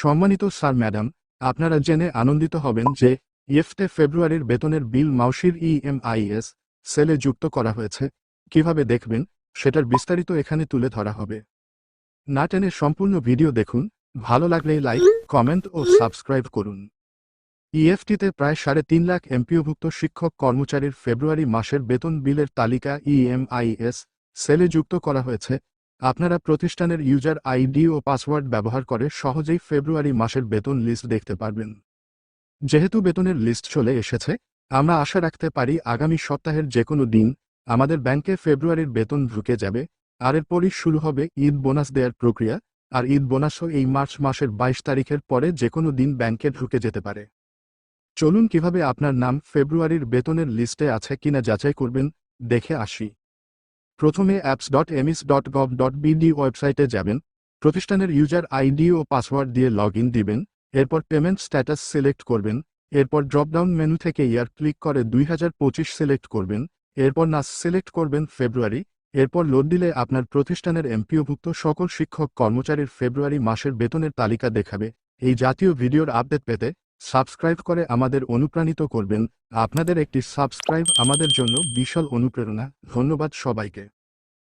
সম্মানিত sir, madam, আপনারা জেনে আনন্দিত হবেন যে ইএফটে ফেব্রুয়ারির বেতনের বিল মাউসির ইএমআইএস সেলে যুক্ত করা হয়েছে। কীভাবে দেখবেন, সেটার বিস্তারিত এখানে তুলে ধরা হবে। না টেনে সম্পূর্ণ ভিডিও দেখুন, ভালো লাগলে লাইক, কমেন্ট ও সাবস্ক্রাইব করুন। ইএফটিতে প্রায় সাড়ে তিন লাখ এমপিওভুক্ত শিক্ষক কর্মচারীর ফেব্রুয়ারি মাসের বেতন বিলের তালিকা ইএমআইএস সেলে যুক্ত করা হয়েছে। আপনারা প্রতিষ্ঠানের ইউজার আইডি ও পাসওয়ার্ড ব্যবহার করে সহজেই ফেব্রুয়ারি মাসের বেতন লিস্ট দেখতে পারবেন। যেহেতু বেতনের লিস্ট চলে এসেছে, আমরা আশা রাখতে পারি আগামী সপ্তাহের যে কোনো দিন আমাদের ব্যাংকে ফেব্রুয়ারির বেতন ঢুকে যাবে, আর এরপরই শুরু হবে ঈদ বোনাস দেওয়ার প্রক্রিয়া, আর ঈদ বোনাসও এই মার্চ মাসের বাইশ তারিখের পরে যে কোনো দিন ব্যাংকে ঢুকে যেতে পারে। চলুন কীভাবে আপনার নাম ফেব্রুয়ারির বেতনের লিস্টে আছে কিনা যাচাই করবেন, দেখে আসি। প্রথমে apps dot EMIS dot gov dot BD ওয়েবসাইটে যাবেন, প্রতিষ্ঠানের ইউজার আইডি ও পাসওয়ার্ড দিয়ে লগ দিবেন, এরপর পেমেন্ট স্ট্যাটাস সিলেক্ট করবেন, এরপর ড্রপডাউন মেনু থেকে ইয়ার ক্লিক করে দুই হাজার পঁচিশ সিলেক্ট করবেন, এরপর নাস সিলেক্ট করবেন ফেব্রুয়ারি, এরপর লোড দিলে আপনার প্রতিষ্ঠানের এমপিওভুক্ত সকল শিক্ষক কর্মচারীর ফেব্রুয়ারি মাসের বেতনের তালিকা দেখাবে, এই জাতীয় ভিডিওর আপডেট পেতে সাবস্ক্রাইব করে আমাদের অনুপ্রাণিত করবেন। আপনাদের একটি সাবস্ক্রাইব আমাদের জন্য বিশাল অনুপ্রেরণা। ধন্যবাদ সবাইকে।